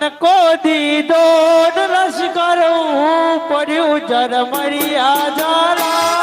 ધણકો દીધો ને લશ્કર પડ્યું પડ્યું જરમરિયા જારા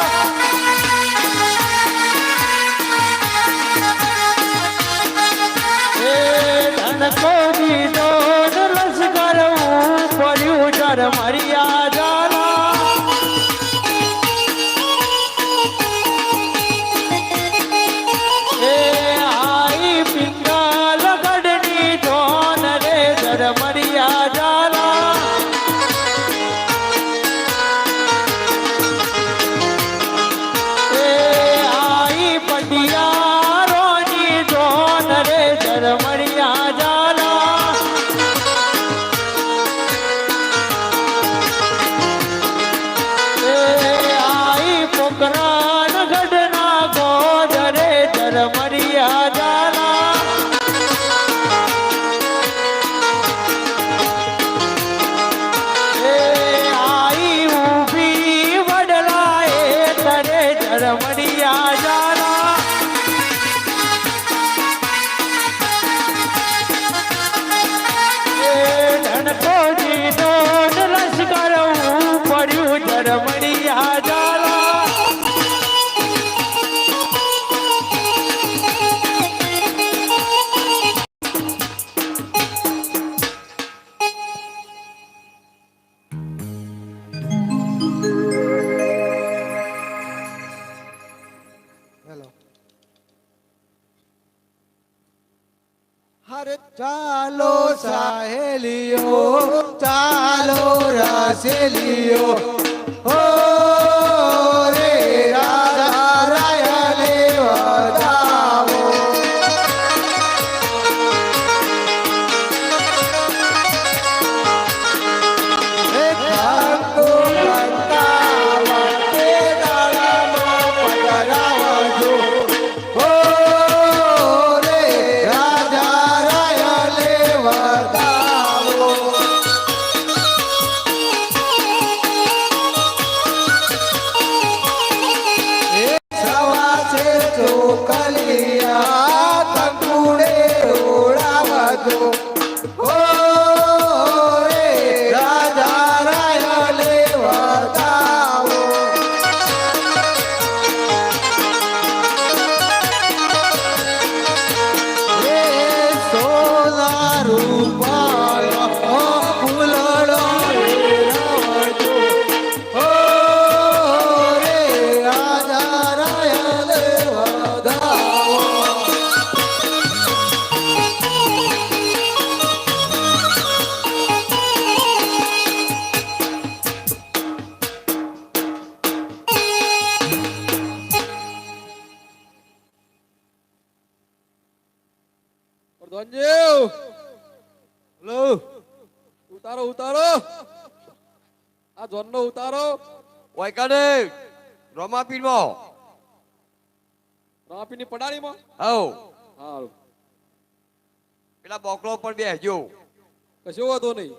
સાહેલીઓ ચાલો રાસેલીઓ কালিয়া। ઉતારો. ઉતારો આ જોનનો ઉતારો. ઓયકને ની રાપીની પડાણીમાં હવ. હારું. પેલા બોકલો પર બેસજો. કશો વાંધો નહીં.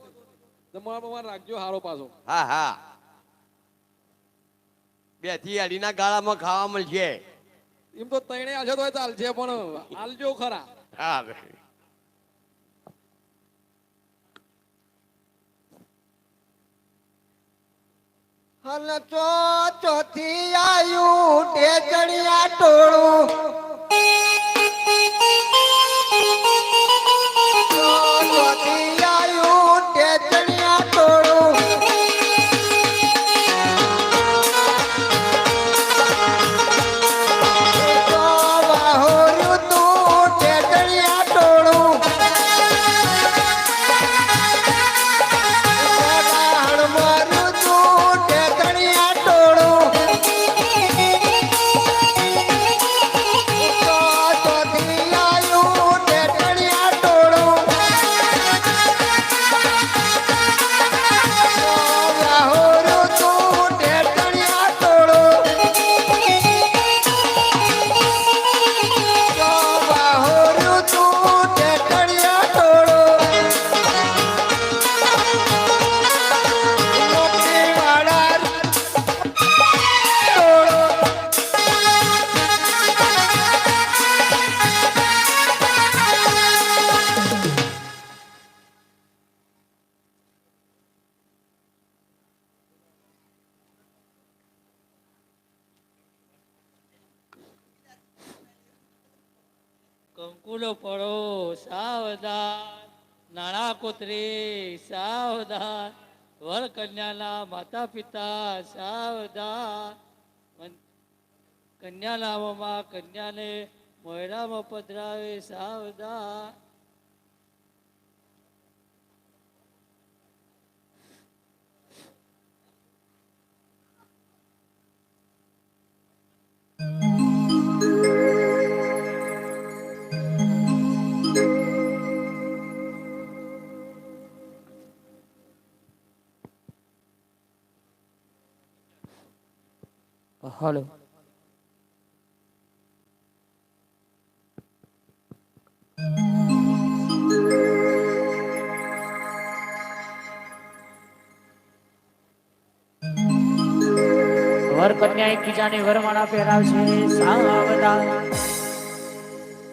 તમારા પ્રમાણે રાખજો હારો પાછો. હા હા. બેથી અઢીના ગાળામાં ખાવા મળશે. એમ તો તૈણે આશે તો ચાલશે પણ હાલજો ખરા. હા હલ ચો ચોથી આયુ ટેચણિયા ટોળું. કંકુલો પડો સાવધાન નાણા કોતરી સાવધાન વર કન્યાના માતા પિતા સાવધાન મન- કન્યા નામમાં કન્યાને મોયરામાં પધરાવે સાવધાન હલો. વર કન્યા એકબીજાને વરમાળા પહેરાવશે. સાવધાન.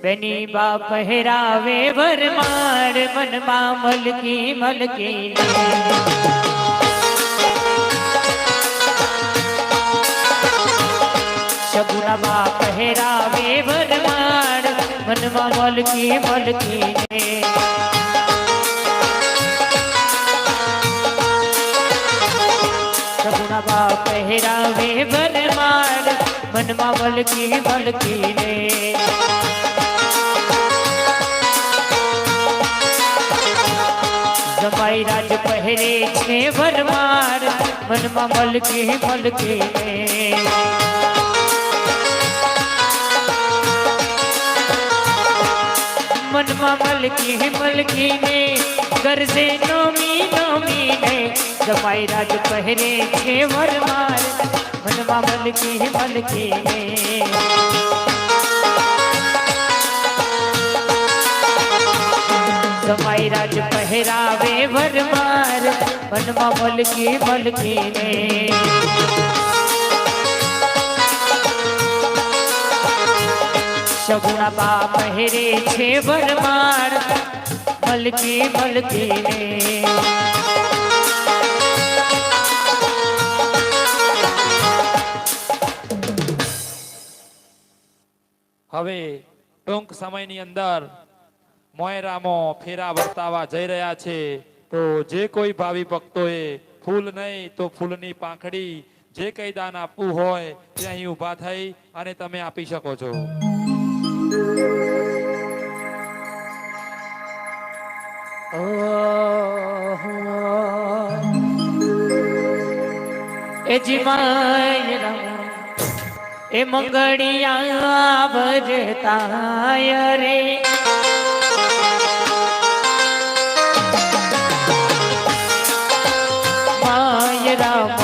બેની બાપ પહેરાવે વરમાળ મનમાં મલકી મલકી શગુના બા પહેરાવે વરમાળ મનમાં મલકી મલકી સગુણા બા પહેરાવે વરમાળ મનમાં મલકી મલકી ને જમાઈ રાજ પહેરે છે વરમાળ મનમાં મલકી મલકી ને મનમાં મલકી મલકી ને ગરજે નોમી નોમી ને જમાઈ રાજ પહેરે છે વરમાળ મનમાં મલકી મલકી ને જમાઈ રાજ પહેરાવે વરમાર મનમાં મલકી મલકી સગુણા બાપ હેરે છે વરમાણ મલકી મલકી ને હવે ટૂંક સમયની અંદર મોયરામો ફેરા વર્તાવા જઈ રહ્યા છે. તો જે કોઈ ભાવિ ભક્તોએ ફૂલ નહીં તો ફૂલની પાંખડી જે કઈ દાન આપવું હોય તે અહીં ઊભા થઈ અને તમે આપી શકો છો. એ જીમાય એ મંગળિયા ભજતાય રે. માય રામો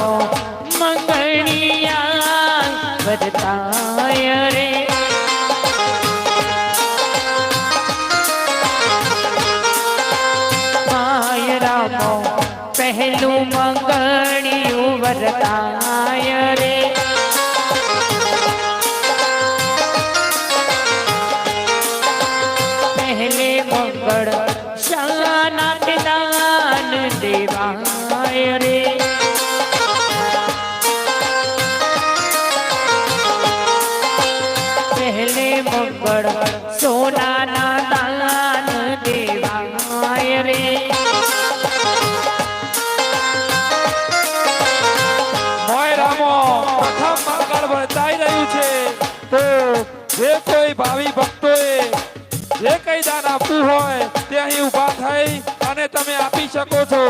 કઈ આપવું હોય તે અહીં ઊભા થઈ અને તમે આપી શકો છો.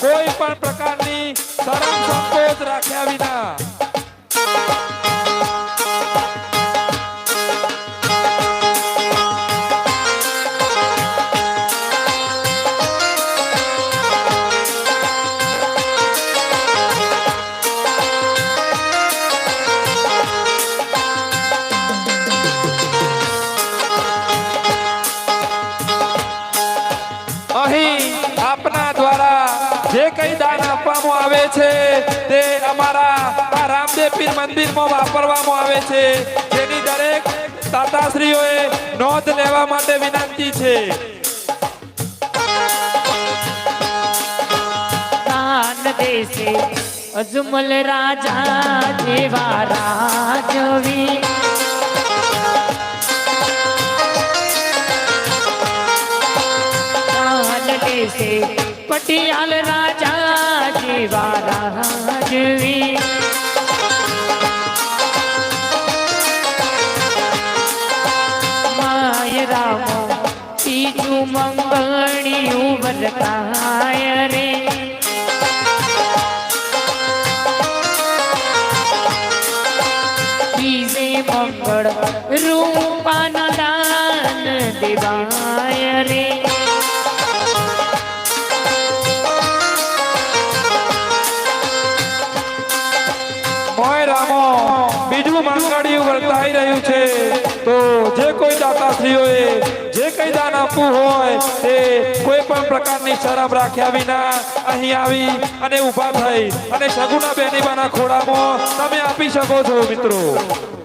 કોઈ પણ પ્રકારની શરમ સંકોચ રાખ્યા વિના. આવે છે. તે અમારા રામદેવ પીર મંદિરમાં વાપરવામાં આવે છે. જેની દરેક દાતાશ્રીઓએ નોંધ લેવા માટે વિનંતી છે. અજમલ રાજા જેવા રાજવી. પટિયાલ રાજા જેવા દાતાશ્રીઓએ જે કઈ દાન આપવું હોય તે કોઈ પણ પ્રકારની શરમ રાખ્યા વિના અહીં આવી અને ઊભા થઈ. અને સગુના બેનીબાના ખોળામાં તમે આપી શકો છો, મિત્રો.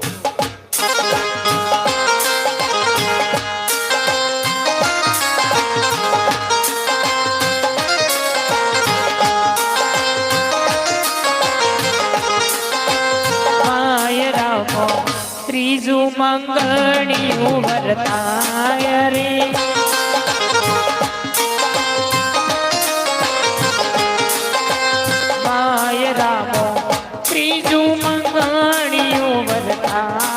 મંગળિયું વરતાય રે. માય રામો ત્રીજું મંગળિયું વરતાય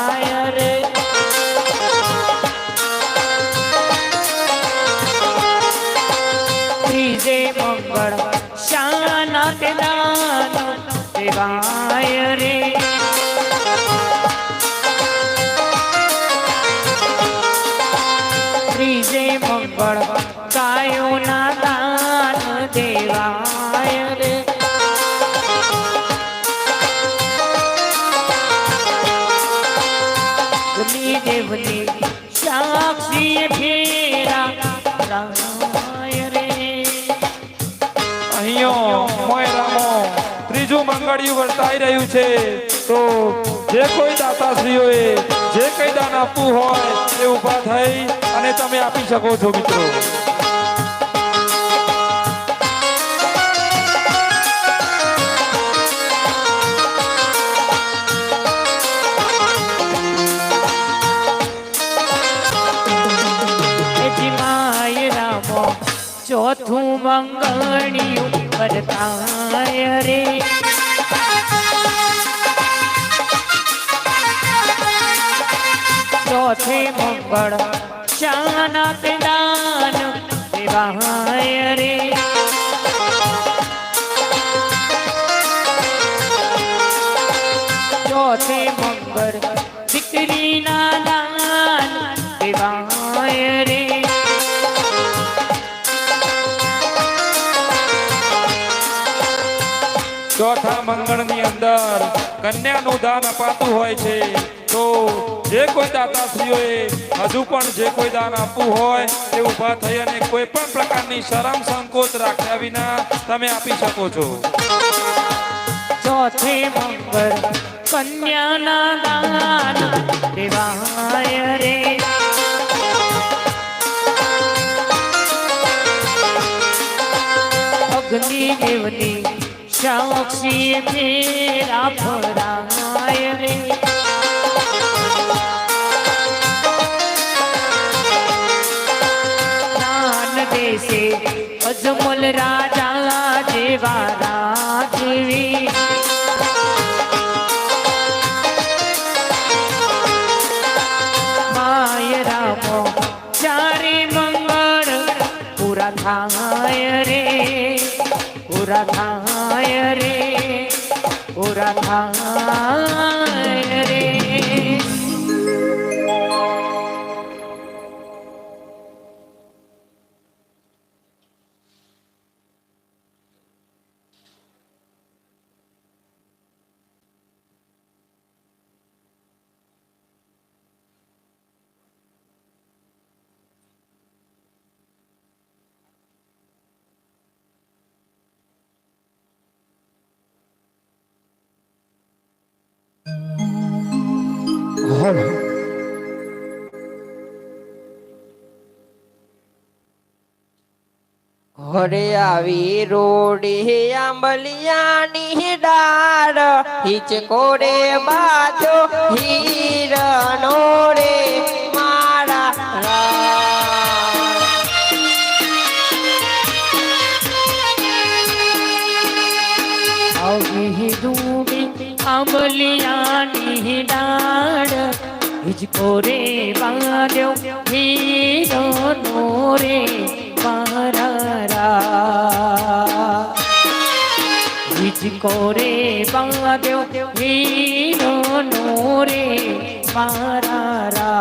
ત્રીજું વર્તાઈ રહ્યું છે. તો જે કોઈ દાતાશ્રીઓએ જે કઈ દાન આપવું હોય તે ઊભા થઈ અને તમે આપી શકો છો, મિત્રો. ચોથું મંગળિયું વરતાય ચોથે મંગળ તે દાન દેવાય રે. ચોથે મંગળ દીકરીના દાન દેવાય રે. ચોથા મંગળની અંદર કન્યાનું દાન અપાતું હોય છે. જે કોઈ દાતાશ્રીઓએ હજુ પણ જે કોઈ દાન આપવું હોય તે ઊભા થઈ અને કોઈ પણ પ્રકારની શરમ સંકોચ રાખ્યા વિના તમે આપી શકો છો. ચોથે કન્યાના દાન રે. અગ્નિ દેવની સાક્ષી ફેરા ફરાય રે. દેશે અજમલ રાજા જેવા રાજવી. માય રામો, ચારે મંગળ પૂરા થાય રે, પૂરા થાય રે, પૂરા થાય રે. હરે આવી રોડી આંબલિયાની ડાળ હિચકોરે બાજો હીરનો રે. মুঝকোরে বাঁধো হীরন মোরে পাহারা মুঝকোরে বাঁধো হীরন মোরে পাহারা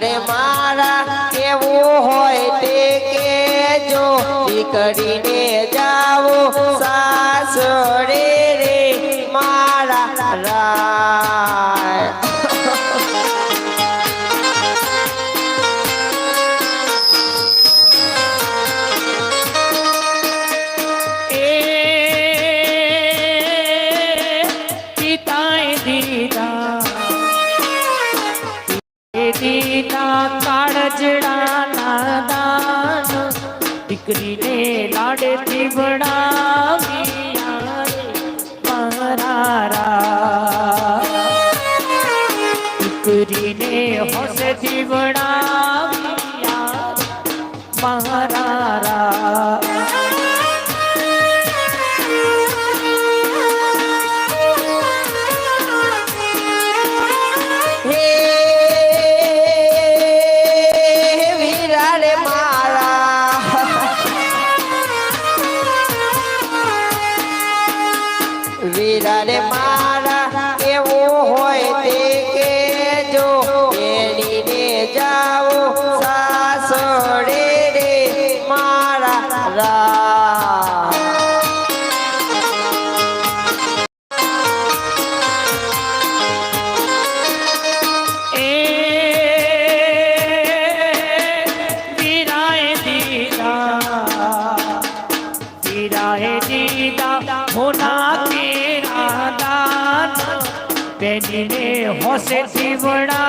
તારે મારા કેવું હોય તે કેજો દીકરીને જાઓ સાસરે positivo era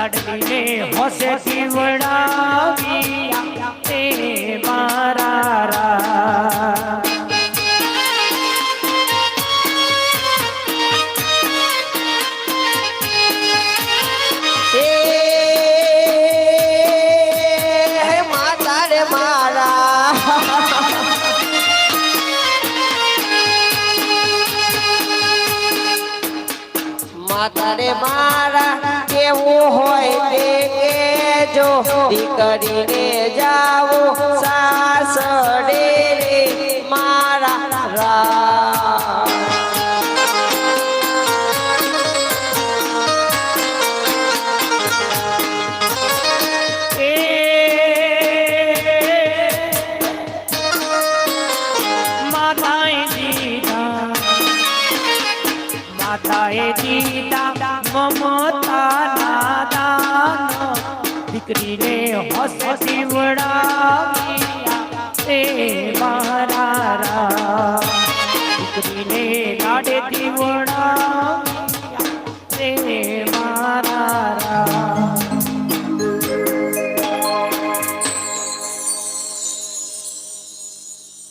લડકીને હોશે પીવડાવી તે મારા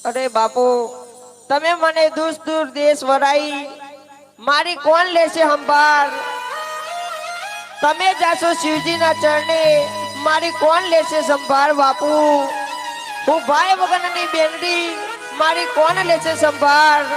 અરે બાપુ, તમે મને દૂર દૂર દેશ વરાઈ મારી કોણ લેશે સંભાળ? તમે જાશો શિવજીના ચરણે, મારી કોણ લેશે સંભાળ બાપુ? હું ભાઈ વગરની બેનડી મારી કોણ લેશે સંભાળ?